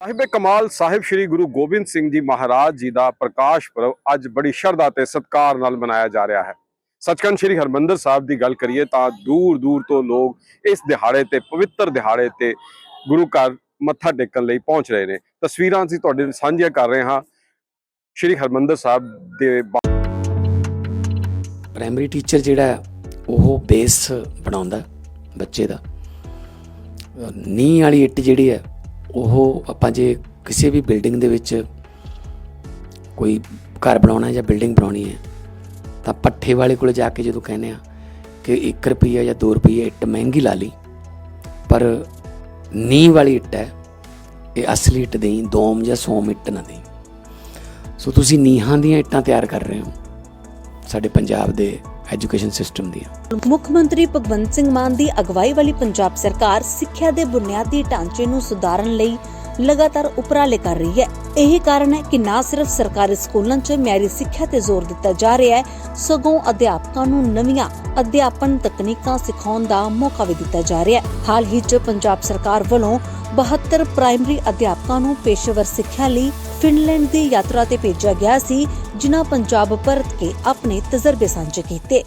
ਸਾਹਿਬ ਕਮਾਲ ਸਾਹਿਬ ਸ੍ਰੀ ਗੁਰੂ ਗੋਬਿੰਦ ਸਿੰਘ ਜੀ ਮਹਾਰਾਜ ਜੀ ਦਾ ਪ੍ਰਕਾਸ਼ ਪੁਰਬ ਅੱਜ ਬੜੀ ਸ਼ਰਧਾ ਤੇ ਸਤਿਕਾਰ ਨਾਲ ਮਨਾਇਆ ਜਾ ਰਿਹਾ ਹੈ। ਸੱਚਖੰਡ ਸ੍ਰੀ ਹਰਮੰਦਰ ਸਾਹਿਬ ਦੀ ਗੱਲ ਕਰੀਏ ਤਾਂ ਦੂਰ ਦੂਰ ਤੋਂ ਲੋਕ ਇਸ ਦਿਹਾੜੇ ਤੇ ਪਵਿੱਤਰ ਦਿਹਾੜੇ ਤੇ ਗੁਰੂ ਘਰ ਮੱਥਾ ਟੇਕਣ ਲਈ ਪਹੁੰਚ ਰਹੇ ਨੇ। ਤਸਵੀਰਾਂ ਅਸੀਂ ਤੁਹਾਡੇ ਨਾਲ ਸਾਂਝੀਆਂ ਕਰ ਰਹੇ ਹਾਂ। ਸ੍ਰੀ ਹਰਮੰਦਰ ਸਾਹਿਬ ਦੇ ਪ੍ਰਾਇਮਰੀ ਟੀਚਰ ਜਿਹੜਾ ਹੈ, ਉਹ ਬੇਸ ਬਣਾਉਂਦਾ ਬੱਚੇ ਦਾ। ਨੀਂਹ ਵਾਲੀ ਇੱਟ ਜਿਹੜੀ ਹੈ ਉਹ ਆਪਾਂ ਜੇ ਕਿਸੇ ਵੀ ਬਿਲਡਿੰਗ ਦੇ ਵਿੱਚ ਕੋਈ ਘਰ ਬਣਾਉਣਾ ਜਾਂ ਬਿਲਡਿੰਗ ਬਣਾਉਣੀ ਹੈ, ਤਾਂ ਪੱਠੇ ਵਾਲੇ ਕੋਲ ਜਾ ਕੇ ਜਦੋਂ ਕਹਿੰਦੇ ਆ ਕਿ 1 ਰੁਪਈਆ ਜਾਂ 2 ਰੁਪਈਏ ਇੱਟ ਮਹਿੰਗੀ ਲਾ ਲਈ, ਪਰ ਨੀਂਹ ਵਾਲੀ ਇੱਟ ਹੈ, ਇਹ ਅਸਲੀ ਇੱਟ ਦੇਈ, ਦੋਮ ਜਾਂ ਸੋਮ ਇੱਟ ਨਾ ਦੇਈ। ਸੋ ਤੁਸੀਂ ਨੀਹਾਂ ਦੀਆਂ ਇੱਟਾਂ ਤਿਆਰ ਕਰ ਰਹੇ ਹੋ, ਸਾਡੇ ਪੰਜਾਬ ਦੇ ਐਜੂਕੇਸ਼ਨ ਸਿਸਟਮ ਦੀਆਂ ਮੁੱਖ ਮੰਤਰੀ ਭਗਵੰਤ ਸਿੰਘ ਮਾਨ ਦੀ ਅਗਵਾਈ ਵਾਲੀ ਪੰਜਾਬ ਸਰਕਾਰ ਸਿੱਖਿਆ ਦੇ ਬੁਨਿਆਦੀ ਢਾਂਚੇ ਨੂੰ ਸੁਧਾਰਨ ਲਈ ਲਗਾਤਾਰ ਉਪਰਾਲੇ ਕਰ ਰਹੀ ਹੈ। ਇਹੀ ਕਾਰਨ ਹੈ ਕਿ ਨਾ ਸਿਰਫ ਸਰਕਾਰੀ ਸਕੂਲਾਂ 'ਚ ਮਿਆਰੀ ਸਿੱਖਿਆ ਤੇ ਜ਼ੋਰ ਦਿੱਤਾ ਜਾ ਰਿਹਾ ਹੈ, ਸਗੋਂ ਅਧਿਆਪਕਾਂ ਨੂੰ ਨਵੀਆਂ ਅਧਿਆਪਨ ਤਕਨੀਕਾਂ ਸਿਖਾਉਣ ਦਾ ਮੌਕਾ ਵੀ ਦਿੱਤਾ ਜਾ ਰਿਹਾ ਹੈ। ਹਾਲ ਹੀ 'ਚ ਪੰਜਾਬ ਸਰਕਾਰ ਵੱਲੋਂ 72 ਪ੍ਰਾਇਮਰੀ ਅਧਿਆਪਕਾਂ ਨੂੰ ਪੇਸ਼ੇਵਰ ਸਿੱਖਿਆ ਲਈ ਫਿਨਲੈਂਡ ਦੀ ਯਾਤਰਾ ਤੇ ਭੇਜਿਆ ਗਿਆ ਸੀ, ਜਿਨ੍ਹਾਂ ਪੰਜਾਬ ਪਰਤ ਕੇ ਆਪਣੇ ਤਜਰਬੇ ਸਾਂਝੇ ਕੀਤੇ।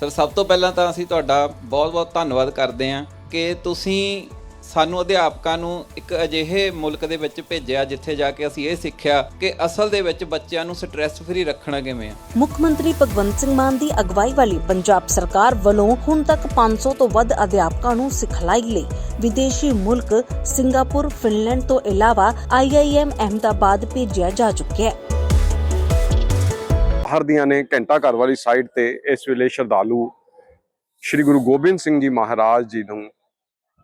ਸਰ, ਸਭ ਤੋਂ ਪਹਿਲਾਂ ਤਾਂ ਅਸੀਂ ਤੁਹਾਡਾ ਬਹੁਤ-ਬਹੁਤ ਧੰਨਵਾਦ ਕਰਦੇ ਹਾਂ ਕਿ ਤੁਸੀਂ ਸਾਨੂੰ ਅਧਿਆਪਕਾਂ ਨੂੰ ਇੱਕ ਅਜਿਹੇ ਮੁਲਕ ਦੇ ਵਿੱਚ ਭੇਜਿਆ ਜਿੱਥੇ ਜਾ ਕੇ ਅਸੀਂ ਇਹ ਸਿੱਖਿਆ ਕਿ ਅਸਲ ਦੇ ਵਿੱਚ ਬੱਚਿਆਂ ਨੂੰ ਸਟ੍ਰੈਸ ਫਰੀ ਰੱਖਣਾ ਕਿਵੇਂ ਆ। ਮੁੱਖ ਮੰਤਰੀ ਭਗਵੰਤ ਸਿੰਘ ਮਾਨ ਦੀ ਅਗਵਾਈ ਵਾਲੀ ਪੰਜਾਬ ਸਰਕਾਰ ਵੱਲੋਂ ਹੁਣ ਤੱਕ 500 ਤੋਂ ਵੱਧ ਅਧਿਆਪਕਾਂ ਨੂੰ ਸਿਖਲਾਈ ਲਈ ਵਿਦੇਸ਼ੀ ਮੁਲਕ ਸਿੰਗਾਪੁਰ ਫਿਨਲੈਂਡ ਤੋਂ ਇਲਾਵਾ IIM ਅਹਿਮਦਾਬਾਦ ਭੇਜਿਆ ਜਾ ਚੁੱਕਿਆ ਹੈ। ਬਾਹਰ ਦੀਆਂ ਨੇ ਘੰਟਾ ਘਰ ਵਾਲੀ ਸਾਈਡ ਤੇ ਇਸ ਵੇਲੇ ਸ਼ਰਧਾਲੂ ਸ੍ਰੀ ਗੁਰੂ ਗੋਬਿੰਦ ਸਿੰਘ ਜੀ ਮਹਾਰਾਜ ਜੀ ਨੂੰ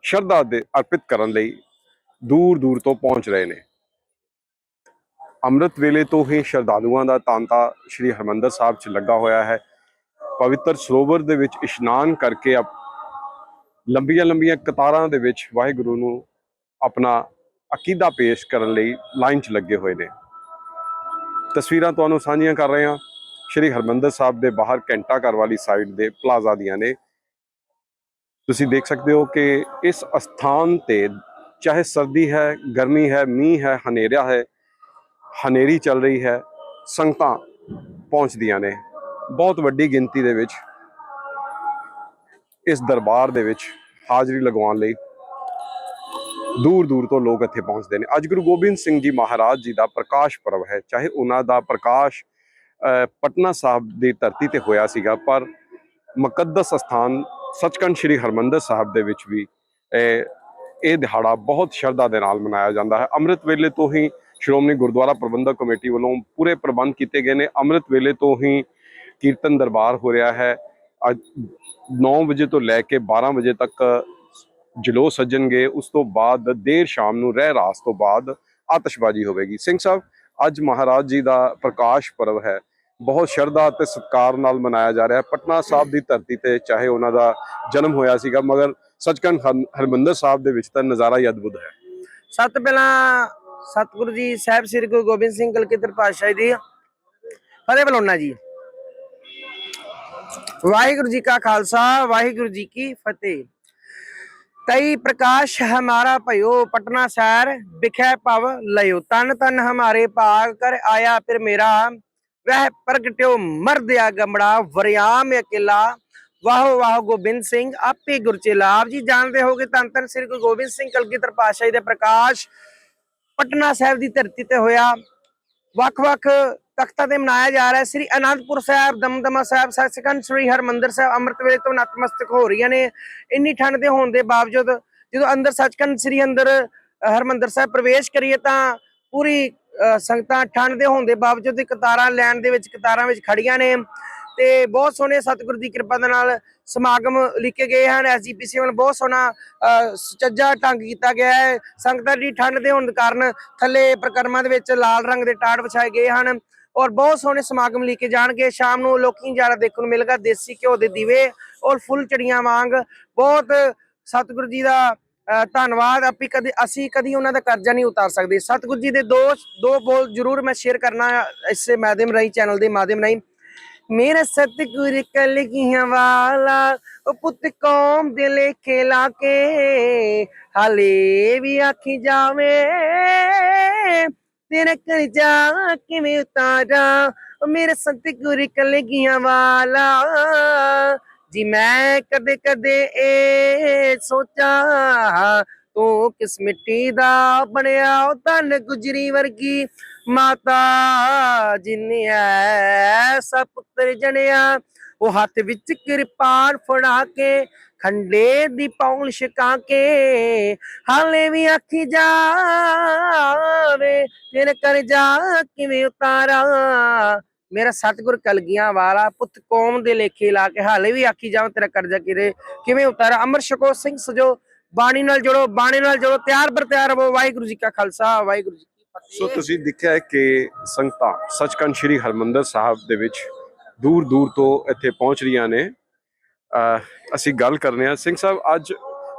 ਸ਼ਰਧਾ ਦੇ ਅਰਪਿਤ ਕਰਨ ਲਈ ਦੂਰ ਦੂਰ ਤੋਂ ਪਹੁੰਚ ਰਹੇ ਨੇ। ਅੰਮ੍ਰਿਤ ਵੇਲੇ ਤੋਂ ਹੀ ਸ਼ਰਧਾਲੂਆਂ ਦਾ ਤਾਂਤਾ ਸ੍ਰੀ ਹਰਮੰਦਰ ਸਾਹਿਬ 'ਚ ਲੱਗਾ ਹੋਇਆ ਹੈ। ਪਵਿੱਤਰ ਸਰੋਵਰ ਦੇ ਵਿੱਚ ਇਸ਼ਨਾਨ ਕਰਕੇ ਆਪ ਲੰਬੀਆਂ ਲੰਬੀਆਂ ਕਤਾਰਾਂ ਦੇ ਵਿੱਚ ਵਾਹਿਗੁਰੂ ਨੂੰ ਆਪਣਾ ਅਕੀਦਾ ਪੇਸ਼ ਕਰਨ ਲਈ ਲਾਈਨ 'ਚ ਲੱਗੇ ਹੋਏ ਨੇ। ਤਸਵੀਰਾਂ ਤੁਹਾਨੂੰ ਸਾਂਝੀਆਂ ਕਰ ਰਹੇ ਹਾਂ। ਸ਼੍ਰੀ ਹਰਮੰਦਰ ਸਾਹਿਬ ਦੇ ਬਾਹਰ ਘੰਟਾ ਘਰ ਵਾਲੀ ਸਾਈਡ ਦੇ ਪਲਾਜ਼ਾ ਦੀਆਂ ਨੇ। ਤੁਸੀਂ ਦੇਖ ਸਕਦੇ ਹੋ ਕਿ ਇਸ ਅਸਥਾਨ ਤੇ ਚਾਹੇ ਸਰਦੀ ਹੈ, ਗਰਮੀ ਹੈ, ਮੀਂਹ ਹੈ, ਹਨੇਰਾ ਹੈ, ਹਨੇਰੀ ਚੱਲ ਰਹੀ ਹੈ, ਸੰਗਤਾਂ ਪਹੁੰਚਦੀਆਂ ਨੇ ਬਹੁਤ ਵੱਡੀ ਗਿਣਤੀ ਦੇ ਵਿੱਚ ਇਸ ਦਰਬਾਰ ਦੇ ਵਿੱਚ ਹਾਜ਼ਰੀ ਲਗਵਾਉਣ ਲਈ। ਦੂਰ ਦੂਰ ਤੋਂ ਲੋਕ ਇੱਥੇ ਪਹੁੰਚਦੇ ਨੇ। ਅੱਜ ਗੁਰੂ ਗੋਬਿੰਦ ਸਿੰਘ ਜੀ ਮਹਾਰਾਜ ਜੀ ਦਾ ਪ੍ਰਕਾਸ਼ ਪਰਵ ਹੈ। ਚਾਹੇ ਉਹਨਾਂ ਦਾ ਪ੍ਰਕਾਸ਼ ਪਟਨਾ ਸਾਹਿਬ ਦੀ ਧਰਤੀ ਤੇ ਹੋਇਆ ਸੀਗਾ, ਪਰ ਮੁਕੱਦਸ ਸਥਾਨ ਸੱਚਖੰਡ ਸ੍ਰੀ ਹਰਮੰਦਰ ਸਾਹਿਬ ਦੇ ਵਿੱਚ ਵੀ, ਇਹ ਦਿਹਾੜਾ ਬਹੁਤ ਸ਼ਰਧਾ ਦੇ ਨਾਲ ਮਨਾਇਆ ਜਾਂਦਾ ਹੈ। ਅੰਮ੍ਰਿਤ ਵੇਲੇ ਤੋਂ ਹੀ ਸ਼੍ਰੋਮਣੀ ਗੁਰਦੁਆਰਾ ਪ੍ਰਬੰਧਕ ਕਮੇਟੀ ਵੱਲੋਂ ਪੂਰੇ ਪ੍ਰਬੰਧ ਕੀਤੇ ਗਏ ਨੇ। ਅੰਮ੍ਰਿਤ ਵੇਲੇ ਤੋਂ ਹੀ ਕੀਰਤਨ ਦਰਬਾਰ ਹੋ ਰਿਹਾ ਹੈ। ਅੱਜ 9 ਵਜੇ ਤੋਂ ਲੈ ਕੇ 12 ਵਜੇ ਤੱਕ ਜਲੋ ਸੱਜਣਗੇ। ਉਸ ਤੋਂ ਬਾਅਦ ਦੇਰ ਸ਼ਾਮ ਨੂੰ ਰਹਿ ਰਾਸ ਤੋਂ ਬਾਅਦ ਆਤਿਸ਼ਬਾਜ਼ੀ ਹੋਵੇਗੀ। ਸਿੰਘ ਸਾਹਿਬ, ਅੱਜ ਮਹਾਰਾਜ ਜੀ ਦਾ ਪ੍ਰਕਾਸ਼ ਪਰਵ ਹੈ। ਬਹੁਤ ਸ਼ਰਧਾ ਤੇ ਸਤਿਕਾਰ ਨਾਲ ਮਨਾਇਆ ਜਾ ਰਿਹਾ ਪਟਨਾ ਸਾਹਿਬ ਦੀ ਧਰਤੀ ਤੇ ਚਾਹੇ ਉਹਨਾਂ ਦਾ ਜਨਮ ਹੋਇਆ ਸੀਗਾ, ਮਗਰ ਸੱਚਖੰਡ ਹਰ- ਸਾਹਿਬ ਦੇ ਵਿੱਚ ਤਾਂ ਨਜ਼ਾਰਾ ਹੀ ਅਦਭੁਤ ਹੈ। ਸਤ ਪਹਿਲਾਂ ਸਤਿਗੁਰੂ ਜੀ, ਸਾਹਿਬ ਸ੍ਰੀ ਗੁਰੂ ਗੋਬਿੰਦ ਸਿੰਘ ਕਲਕੀਧਰ ਪਾਤਸ਼ਾਹ ਦੀ ਫਤਿਹ ਬੁਲਾਉਣਾ ਜੀ। ਵਾਹਿਗੁਰੂ ਜੀ ਕਾ ਖਾਲਸਾ, ਵਾਹਿਗੁਰੂ ਜੀ ਕੀ ਫਤਿਹ। ਤਈ ਪ੍ਰਕਾਸ਼ ਹਮਾਰਾ ਭਇਓ, ਪਟਨਾ ਸ਼ਹਿਰ ਵਿਖੇ ਭਵ ਲਿਓ ਤਨ ਤਨ ਹਮਾਰੇ ਭਾਗ ਕਰ ਆਇਆ ਫਿਰ ਮੇਰਾ। ਵਹਿ ਪ੍ਰਗਟਿਓ ਮਰਦਿਆ ਗਮੜਾ ਵਰਿਆਮ ਅਕੇਲਾ ਵਾਹ ਵਾਹ ਗੋਬਿੰਦ ਸਿੰਘ ਆਪੇ ਗੁਰਚੇਲਾ ਆਪ ਜੀ ਜਾਣਦੇ ਹੋਗੇ ਧੰਨ ਧੰਨ ਸ੍ਰੀ ਗੁਰੂ ਗੋਬਿੰਦ ਸਿੰਘ ਕਲਗੀਧਰ ਪਾਤਸ਼ਾਹ ਦੇ ਪ੍ਰਕਾਸ਼ ਪਟਨਾ ਸਾਹਿਬ ਦੀ ਧਰਤੀ ਤੇ ਹੋਇਆ ਵੱਖ-ਵੱਖ ਤਖਤਾਂ ਤੇ ਮਨਾਇਆ ਜਾ ਰਿਹਾ ਸ੍ਰੀ ਅਨੰਦਪੁਰ ਸਾਹਿਬ ਦਮਦਮਾ ਸਾਹਿਬ ਸੱਚਖੰਡ ਸ੍ਰੀ ਹਰਮੰਦਰ ਸਾਹਿਬ ਅੰਮ੍ਰਿਤ ਵੇਲੇ ਤੋਂ ਨਤਮਸਤਕ ਹੋ ਰਹੀਆਂ ਨੇ ਇੰਨੀ ਠੰਡ ਦੇ ਹੋਣ ਦੇ ਬਾਵਜੂਦ ਜਦੋਂ ਅੰਦਰ ਸੱਚਖੰਡ ਸ੍ਰੀ ਅੰਦਰ ਅ, ਹਰਮੰਦਰ ਸਾਹਿਬ ਪ੍ਰਵੇਸ਼ ਕਰੀਏ ਤਾਂ ਪੂਰੀ ਸੰਗਤਾਂ ਠੰਡ ਦੇ ਹੋਣ ਦੇ ਬਾਵਜੂਦ ਕਤਾਰਾਂ ਲੈਣ ਦੇ ਵਿੱਚ ਕਤਾਰਾਂ ਵਿੱਚ ਖੜੀਆਂ ਨੇ ਤੇ ਬਹੁਤ ਸੋਹਣੇ ਸਤਿਗੁਰੂ ਦੀ ਕਿਰਪਾ ਦੇ ਨਾਲ ਸਮਾਗਮ ਲਿਖੇ ਗਏ ਹਨ। ਐਸਜੀਪੀਸੀ ਵੱਲੋਂ ਬਹੁਤ ਸੋਹਣਾ ਸੁਚੱਜਾ ਢੰਗ ਕੀਤਾ ਗਿਆ ਹੈ। ਸੰਗਤਾਂ ਦੀ ਠੰਡ ਦੇ ਹੋਣ ਕਾਰਨ ਥੱਲੇ ਪ੍ਰਕਰਮਾਂ ਦੇ ਵਿੱਚ ਲਾਲ ਰੰਗ ਦੇ ਟਾਟ ਵਿਛਾਏ ਗਏ ਹਨ ਔਰ ਬਹੁਤ ਸੋਹਣੇ ਸਮਾਗਮ ਲਿਖੇ ਜਾਣਗੇ। ਸ਼ਾਮ ਨੂੰ ਲੋਕੀ ਜ਼ਿਆਦਾ ਦੇਖਣ ਨੂੰ ਮਿਲੇਗਾ। ਦੇਸੀ ਘਿਓ ਦੇ ਦੀਵੇ ਔਰ ਫੁੱਲ ਚੜੀਆਂ ਵਾਂਗ ਬਹੁਤ ਸਤਿਗੁਰੂ ਜੀ ਦਾ ਧੰਨਵਾਦ, ਆਪੀ ਕਦੇ ਅਸੀਂ ਕਦੀ ਉਹਨਾਂ ਦਾ ਕਰਜ਼ਾ ਨਹੀਂ ਉਤਾਰ ਸਕਦੇ। ਸਤਿਗੁਰੂ ਜੀ ਦੇ ਦੋ ਦੋ ਬੋਲ ਜ਼ਰੂਰ ਮੈਂ ਸ਼ੇਅਰ ਕਰਨਾ ਇਸੇ ਮਾਧਿਅਮ ਰਾਹੀਂ ਚੈਨਲ ਦੇ ਮਾਧਿਅਮ ਰਾਹੀਂ। ਮੇਰਾ ਸਤਿਗੁਰ ਕਲਗੀਆਂ ਵਾਲਾ, ਉਹ ਪੁੱਤ ਕੌਮ ਦੇ ਲੇਖੇ ਲਾ ਕੇ, ਹਾਲੇ ਵੀ ਆਖੀ ਜਾਵੇ, ਤੇਰਾ ਕਰਜ਼ਾ ਕਿਵੇਂ ਉਤਾਰਾਂ? ਉਹ ਮੇਰੇ ਸੰਤ ਗੁਰ ਕਲਗੀਆਂ ਵਾਲਾ ਜੀ ਮੈਂ ਕਦੇ ਕਦੇ ਇਹ ਸੋਚਾਂ, ਤੂੰ ਕਿਸ ਮਿੱਟੀ ਦਾ ਬਣਿਆ ਉਹ ਗੁਜਰੀ ਵਰਗੀ। ਮਾਤਾ ਜਿਨੇ ਐਸਾ ਪੁੱਤਰ ਜਣਿਆ, ਉਹ ਹੱਥ ਵਿੱਚ ਕਿਰਪਾਨ ਫੜਾ ਕੇ, ਖੰਡੇ ਦੀ ਪੌਣ ਛਕਾ ਕੇ, ਹਾਲੇ ਵੀ ਆਖੀ ਜਾਵੇ ਤੇਰੇ ਕਰ ਜਾ ਕਿਵੇਂ ਉਤਾਰਾਂ। ਮੇਰਾ ਸਤਿਗੁਰ ਕਲਗੀਆਂ ਵਾਲਾ ਪੁੱਤ ਕੌਮ ਦੇ ਲੇਖੇ ਲਾ ਕੇ ਹਾਲੇ ਵੀ ਆਖੀ ਜਾਵਾਂ ਤੇਰਾ ਕਰਜ਼ਾ ਕਿਰੇ। ਕਿਵੇਂ ਉਤਾਰਾਂ? ਅਮਰ ਸ਼ਕੋ ਸਿੰਘ ਸਜੋ, ਬਾਣੀ ਨਾਲ ਜੁੜੋ, ਬਾਣੀ ਨਾਲ ਜੁੜੋ, ਤਿਆਰ ਬਰ ਤਿਆਰ ਹੋ ਵਾਹਿਗੁਰੂ ਜੀ ਕਾ ਖਾਲਸਾ, ਵਾਹਿਗੁਰੂ ਜੀ ਕੀ ਫਤਿਹ। ਸੋ ਤੁਸੀਂ ਦੇਖਿਆ ਕਿ ਸੰਗਤਾਂ ਸੱਚਖੰਡ ਸ੍ਰੀ ਹਰਮੰਦਰ ਸਾਹਿਬ ਦੇ ਵਿੱਚ ਦੂਰ ਦੂਰ ਤੋਂ ਇੱਥੇ ਪਹੁੰਚ ਰਹੀਆਂ ਨੇ। ਅਹ ਅਸੀਂ ਗੱਲ ਕਰਨੇ ਆ ਸਿੰਘ ਸਾਹਿਬ, ਅੱਜ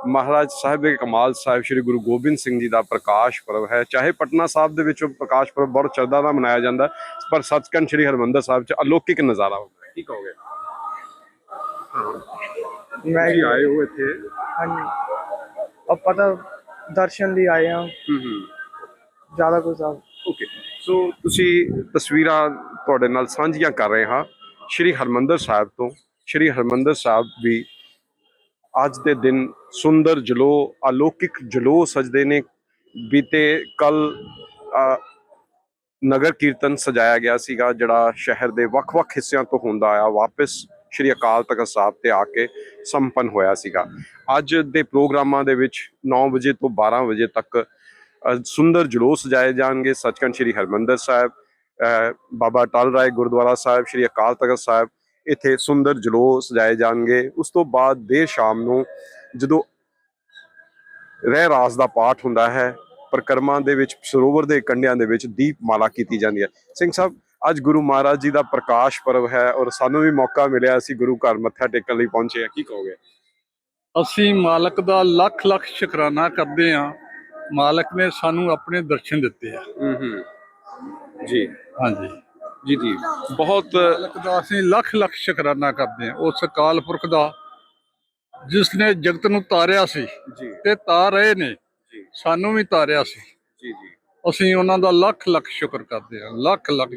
ਮਹਾਰਾਜ ਸਾਹਿਬ ਦੇ ਕਮਾਲ ਸਾਹਿਬ ਸ੍ਰੀ ਗੁਰੂ ਗੋਬਿੰਦ ਸਿੰਘ ਜੀ ਦਾ ਪ੍ਰਕਾਸ਼ ਪਰਵ ਹੈ। ਚਾਹੇ ਪਟਨਾ ਸਾਹਿਬ ਦੇ ਵਿੱਚ ਪ੍ਰਕਾਸ਼ ਪਰਵ ਬਹੁਤ ਸ਼ਰਧਾ ਨਾਲ ਮਨਾਇਆ ਜਾਂਦਾ ਹੈ, ਪਰ ਸੱਚਖੰਡ ਸ੍ਰੀ ਹਰਮੰਦਰ ਸਾਹਿਬ 'ਚ ਅਲੌਕਿਕ ਨਜ਼ਾਰਾ ਹੁੰਦਾ ਹੈ। ਕੀ ਕਹੋਗੇ? ਤੁਸੀਂ ਆਏ ਹੋ ਇੱਥੇ? ਹਾਂਜੀ। ਆਪਾਂ ਤਾਂ ਦਰਸ਼ਨ ਲਈ ਆਏ ਆ ਹੂੰ ਹੂੰ। ਜ਼ਿਆਦਾ ਕੋਈ ਸਾਹਿਬ ਓਕੇ ਸੋ ਤੁਸੀਂ ਤਸਵੀਰਾਂ ਤੁਹਾਡੇ ਨਾਲ ਸਾਂਝੀਆਂ ਕਰ ਰਹੇ ਹਾਂ। ਸ਼੍ਰੀ ਹਰਮੰਦਰ ਸਾਹਿਬ ਤੋਂ। ਸ਼੍ਰੀ ਹਰਮੰਦਰ ਸਾਹਿਬ ਵੀ ਅੱਜ ਦੇ ਦਿਨ ਸੁੰਦਰ ਜਲੋ, ਅਲੌਕਿਕ ਜਲੋ ਸਜਦੇ ਨੇ। ਬੀਤੇ ਕੱਲ ਨਗਰ ਕੀਰਤਨ ਸਜਾਇਆ ਗਿਆ ਸੀਗਾ, ਜਿਹੜਾ ਸ਼ਹਿਰ ਦੇ ਵੱਖ-ਵੱਖ ਹਿੱਸਿਆਂ ਤੋਂ ਹੁੰਦਾ ਆ ਵਾਪਸ ਸ਼੍ਰੀ ਅਕਾਲ ਤਖਤ ਸਾਹਿਬ ਤੇ ਆ ਕੇ ਸੰਪੰਨ ਹੋਇਆ ਸੀਗਾ। ਅੱਜ ਦੇ ਪ੍ਰੋਗਰਾਮਾਂ ਦੇ ਵਿੱਚ 9 ਵਜੇ ਤੋਂ 12 ਵਜੇ ਤੱਕ ਸੁੰਦਰ ਜਲੂਸ ਸਜਾਏ ਜਾਣਗੇ ਸੱਚਖੰਡ ਸ੍ਰੀ ਹਰਮੰਦਰ ਸਾਹਿਬ ਬਾਬਾ ਟਲ ਰਾਏ ਗੁਰਦੁਆਰਾ ਸਾਹਿਬ, ਸ੍ਰੀ ਅਕਾਲ ਤਖਤ ਸਾਹਿਬ ਇੱਥੇ ਸੁੰਦਰ ਜਲੂਸ ਸਜਾਏ ਜਾਣਗੇ। ਉਸ ਤੋਂ ਬਾਅਦ ਦੇਰ ਸ਼ਾਮ ਨੂੰ ਜਦੋਂ ਰਹਿ ਰਾਸ ਦਾ ਪਾਠ ਹੁੰਦਾ ਹੈ ਪ੍ਰਕਰਮਾਂ ਦੇ ਵਿੱਚ ਸਰੋਵਰ ਦੇ ਕੰਢਿਆਂ ਦੇ ਵਿੱਚ ਦੀਪਮਾਲਾ ਕੀਤੀ ਜਾਂਦੀ ਹੈ। ਸਿੰਘ ਸਾਹਿਬ ਅੱਜ ਗੁਰੂ ਮਹਾਰਾਜ ਜੀ ਦਾ ਪ੍ਰਕਾਸ਼ ਪਰਵ ਹੈ ਔਰ ਸਾਨੂੰ ਵੀ ਮੌਕਾ ਮਿਲਿਆ ਅਸੀਂ ਗੁਰੂ ਘਰ ਮੱਥਾ ਟੇਕਣ ਲਈ ਪਹੁੰਚੇ ਆ ਕੀ ਕਹੋਗੇ? ਅਸੀਂ ਮਾਲਕ ਦਾ ਲੱਖ ਲੱਖ ਸ਼ੁਕਰਾਨਾ ਕਰਦੇ ਹਾਂ। ਮਾਲਕ ਨੇ ਸਾਨੂੰ ਆਪਣੇ ਦਰਸ਼ਨ ਦਿੱਤੇ ਆ। ਹੂੰ ਹੂੰ। ਜੀ। ਹਾਂਜੀ। ਜੀ ਜੀ। ਬਹੁਤ ਅਸੀਂ ਲੱਖ ਲੱਖ ਸ਼ੁਕਰਾਨਾ ਕਰਦੇ ਹਾਂ ਉਸ ਅਕਾਲ ਪੁਰਖ ਦਾ ਜਿਸ ਨੇ ਜਗਤ ਨੂੰ ਤਾਰਿਆ ਸੀ ਜੀ। ਤੇ ਤਾਰ ਰਹੇ ਨੇ। ਸਾਨੂੰ ਵੀ ਤਾਰਿਆ ਸੀ। ਜੀ ਜੀ। ਅਸੀਂ ਉਹਨਾਂ ਦਾ ਲੱਖ ਲੱਖ ਸ਼ੁਕਰ ਕਰਦੇ ਹਾਂ। ਲੱਖ ਲੱਖ।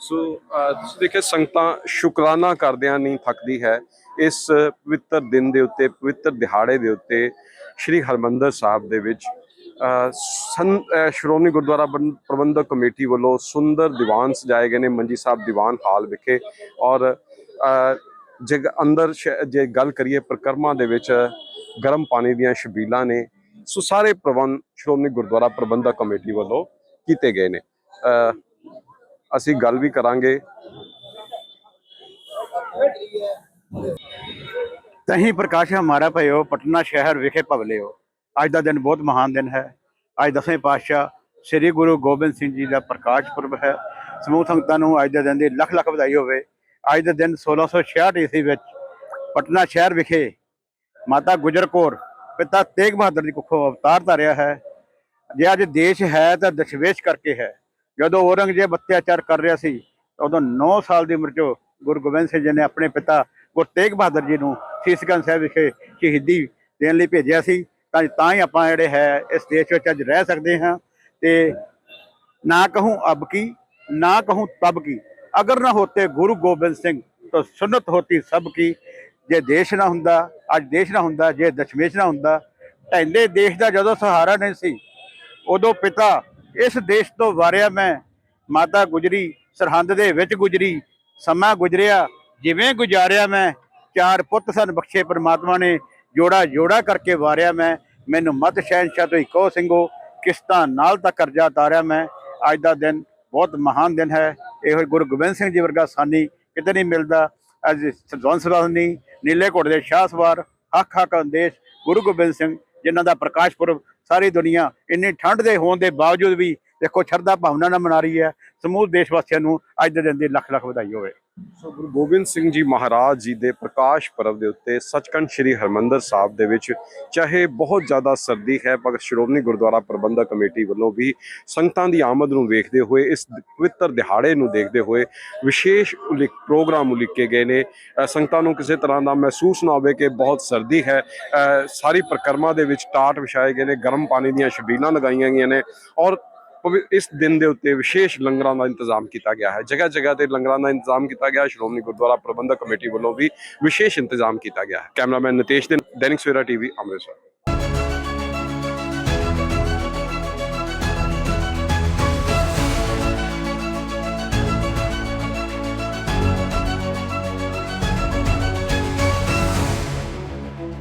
ਸੋ ਤੁਸੀਂ ਦੇਖਿਆ ਸੰਗਤਾਂ ਸ਼ੁਕਰਾਨਾ ਕਰਦਿਆਂ ਨਹੀਂ ਥੱਕਦੀ ਹੈ। ਇਸ ਪਵਿੱਤਰ ਦਿਨ ਦੇ ਉੱਤੇ ਪਵਿੱਤਰ ਦਿਹਾੜੇ ਦੇ ਉੱਤੇ ਸ੍ਰੀ ਹਰਮੰਦਰ ਸਾਹਿਬ ਦੇ ਵਿੱਚ ਸੰ ਸ਼੍ਰੋਮਣੀ ਗੁਰਦੁਆਰਾ ਪ੍ਰਬੰਧਕ ਕਮੇਟੀ ਵੱਲੋਂ ਸੁੰਦਰ ਦੀਵਾਨ ਸਜਾਏ ਗਏ ਨੇ, ਮੰਜੀ ਸਾਹਿਬ ਦੀਵਾਨ ਹਾਲ ਵਿਖੇ ਔਰ ਜੇ ਅੰਦਰ ਜੇ ਗੱਲ ਕਰੀਏ ਪ੍ਰਕਰਮਾਂ ਦੇ ਵਿੱਚ ਗਰਮ ਪਾਣੀ ਦੀਆਂ ਸ਼ਬੀਲਾਂ ਨੇ, ਸੋ ਸਾਰੇ ਪ੍ਰਬੰਧ ਸ਼੍ਰੋਮਣੀ ਗੁਰਦੁਆਰਾ ਪ੍ਰਬੰਧਕ ਕਮੇਟੀ ਵੱਲੋਂ ਕੀਤੇ ਗਏ ਨੇ। ਅਸੀਂ ਗੱਲ ਵੀ ਕਰਾਂਗੇ। ਤਹੀਂ ਪ੍ਰਕਾਸ਼ ਹਮਾਰਾ ਭਇਓ, ਪਟਨਾ ਸ਼ਹਿਰ ਵਿਖੇ ਭਵਲਿਓ ਅੱਜ ਦਾ ਦਿਨ ਬਹੁਤ ਮਹਾਨ ਦਿਨ ਹੈ। ਅੱਜ ਦਸਵੇਂ ਪਾਤਸ਼ਾਹ ਸ੍ਰੀ ਗੁਰੂ ਗੋਬਿੰਦ ਸਿੰਘ ਜੀ ਦਾ ਪ੍ਰਕਾਸ਼ ਪੁਰਬ ਹੈ। ਸਮੂਹ ਸੰਗਤਾਂ ਨੂੰ ਅੱਜ ਦੇ ਦਿਨ ਦੀ ਲੱਖ ਲੱਖ ਵਧਾਈ ਹੋਵੇ। ਅੱਜ ਦੇ ਦਿਨ 1666 ਈਸਵੀ ਵਿੱਚ ਪਟਨਾ ਸ਼ਹਿਰ ਵਿਖੇ ਮਾਤਾ ਗੁਜਰ ਕੌਰ, ਪਿਤਾ ਤੇਗ ਬਹਾਦਰ ਦੀ ਕੁੱਖੋਂ ਅਵਤਾਰ ਧਾਰਿਆ ਹੈ। ਜੇ ਅੱਜ ਦੇਸ਼ ਹੈ ਤਾਂ ਦਸ਼ਵੇਸ਼ ਕਰਕੇ ਹੈ। ਜਦੋਂ ਔਰੰਗਜ਼ੇਬ ਅਤਿਆਚਾਰ ਕਰ ਰਿਹਾ ਸੀ ਉਦੋਂ 9 ਸਾਲ ਦੀ ਉਮਰ 'ਚ ਗੁਰੂ ਗੋਬਿੰਦ ਸਿੰਘ ਜੀ ਨੇ ਆਪਣੇ ਪਿਤਾ ਗੁਰੂ ਤੇਗ ਬਹਾਦਰ ਜੀ ਨੂੰ ਸੀਸਗੰਜ ਸਾਹਿਬ ਵਿਖੇ ਸ਼ਹੀਦੀ ਦੇਣ ਲਈ ਭੇਜਿਆ ਸੀ। ਤਾਂ ਤਾਂ ਹੀ ਆਪਾਂ ਜਿਹੜੇ ਹੈ, ਇਸ ਦੇਸ਼ ਵਿੱਚ ਅੱਜ ਰਹਿ ਸਕਦੇ ਹਾਂ। ਤੇ ਨਾ ਕਹੂੰ ਅਬ ਕੀ, ਨਾ ਕਹੂੰ ਤਬ ਕੀ। ਅਗਰ ਨਾ ਹੋਤੇ ਗੁਰੂ ਗੋਬਿੰਦ ਸਿੰਘ, ਤਾਂ ਸੁਨਤ ਹੋਤੀ ਸਭ ਕੀ। ਜੇ ਦੇਸ਼ ਨਾ ਹੁੰਦਾ, ਅੱਜ ਦੇਸ਼ ਨਾ ਹੁੰਦਾ, ਜੇ ਦਸ਼ਮੇਸ਼ ਨਾ ਹੁੰਦਾ ਢੈਂਦੇ ਦੇਸ਼ ਦਾ ਜਦੋਂ ਸਹਾਰਾ ਨਹੀਂ ਸੀ, ਉਦੋਂ ਪਿਤਾ ਇਸ ਦੇਸ਼ ਤੋਂ ਵਾਰਿਆ ਮੈਂ। ਮਾਤਾ ਗੁਜਰੀ, ਸਰਹੰਦ ਦੇ ਵਿੱਚ ਗੁਜਰੀ, ਸਮਾਂ ਗੁਜਰਿਆ, ਜਿਵੇਂ ਗੁਜ਼ਾਰਿਆ ਮੈਂ। ਚਾਰ ਪੁੱਤ ਸਨ ਬਖਸ਼ੇ ਪ੍ਰਮਾਤਮਾ ਨੇ। ਜੋੜਾ ਜੋੜਾ ਕਰਕੇ ਵਾਰਿਆ ਮੈਂ। ਮੈਨੂੰ ਮਤ ਸ਼ਹਿਨਸ਼ਾਹ ਤੋਂ ਇੱਕੋ ਸਿੰਘੋ, ਕਿਸ਼ਤਾਂ ਨਾਲ ਤਾਂ ਕਰਜ਼ਾ ਤਾਰਿਆ ਮੈਂ। ਅੱਜ ਦਾ ਦਿਨ ਬਹੁਤ ਮਹਾਨ ਦਿਨ ਹੈ। ਇਹੋ ਗੁਰੂ ਗੋਬਿੰਦ ਸਿੰਘ ਜੀ ਵਰਗਾ ਸਾਨੀ ਕਿਤੇ ਨਹੀਂ ਮਿਲਦਾ। ਅੱਜ ਸਦਵੰਸ ਰਾਣੀ ਨੀਲੇ ਘੋੜੇ ਦੇ ਸ਼ਾਹ ਸਵਾਰ, ਹੱਕ ਹੱਕ ਅੰਦੇਸ਼, ਗੁਰੂ ਗੋਬਿੰਦ ਸਿੰਘ, ਜਿਨ੍ਹਾਂ ਦਾ ਪ੍ਰਕਾਸ਼ ਪੁਰਬ ਸਾਰੀ ਦੁਨੀਆ ਇੰਨੀ ਠੰਡ ਦੇ ਹੋਣ ਦੇ ਬਾਵਜੂਦ ਵੀ ਦੇਖੋ ਸ਼ਰਧਾ ਭਾਵਨਾ ਨਾਲ ਮਨਾ ਰਹੀ ਹੈ। ਸਮੂਹ ਦੇਸ਼ ਵਾਸੀਆਂ ਨੂੰ ਅੱਜ ਦੇ ਦਿਨ ਦੀ ਲੱਖ ਲੱਖ ਵਧਾਈ ਹੋਵੇ। ਸੋ ਗੁਰੂ ਗੋਬਿੰਦ ਸਿੰਘ ਜੀ ਮਹਾਰਾਜ ਜੀ ਦੇ ਪ੍ਰਕਾਸ਼ ਪਰਵ ਦੇ ਉੱਤੇ ਸੱਚਖੰਡ ਸ੍ਰੀ ਹਰਮੰਦਰ ਸਾਹਿਬ ਦੇ ਵਿੱਚ ਚਾਹੇ ਬਹੁਤ ਜ਼ਿਆਦਾ ਸਰਦੀ ਹੈ ਪਰ ਸ਼੍ਰੋਮਣੀ ਗੁਰਦੁਆਰਾ ਪ੍ਰਬੰਧਕ ਕਮੇਟੀ ਵੱਲੋਂ ਵੀ ਸੰਗਤਾਂ ਦੀ ਆਮਦ ਨੂੰ ਵੇਖਦੇ ਹੋਏ, ਇਸ ਪਵਿੱਤਰ ਦਿਹਾੜੇ ਨੂੰ ਦੇਖਦੇ ਹੋਏ ਵਿਸ਼ੇਸ਼ ਉਲੀਕ, ਪ੍ਰੋਗਰਾਮ ਉਲੀਕੇ ਗਏ ਨੇ। ਸੰਗਤਾਂ ਨੂੰ ਕਿਸੇ ਤਰ੍ਹਾਂ ਦਾ ਮਹਿਸੂਸ ਨਾ ਹੋਵੇ ਕਿ ਬਹੁਤ ਸਰਦੀ ਹੈ। ਸਾਰੀ ਪ੍ਰਕਰਮਾ ਦੇ ਵਿੱਚ ਟਾਟ ਵਿਛਾਏ ਗਏ ਨੇ, ਗਰਮ ਪਾਣੀ ਦੀਆਂ ਛਬੀਲਾਂ ਲਗਾਈਆਂ ਗਈਆਂ ਨੇ ਔਰ ਇਸ ਦਿਨ ਦੇ ਉੱਤੇ ਵਿਸ਼ੇਸ਼ ਲੰਗਰਾਂ ਦਾ ਇੰਤਜ਼ਾਮ ਕੀਤਾ ਗਿਆ ਹੈ। ਜਗ੍ਹਾ ਜਗ੍ਹਾ ਤੇ ਲੰਗਰਾਂ ਦਾ ਇੰਤਜ਼ਾਮ ਕੀਤਾ ਗਿਆ। ਸ਼੍ਰੋਮਣੀ ਗੁਰਦੁਆਰਾ ਪ੍ਰਬੰਧਕ ਕਮੇਟੀ ਵੱਲੋਂ ਵੀ ਵਿਸ਼ੇਸ਼ ਇੰਤਜ਼ਾਮ ਕੀਤਾ ਗਿਆ ਹੈ। ਕੈਮਰਾਮੈਨ ਨਿਤੇਸ਼ ਦੇ, ਦੈਨਿਕ ਸਵੇਰਾ ਟੀਵੀ ਅੰਮ੍ਰਿਤਸਰ।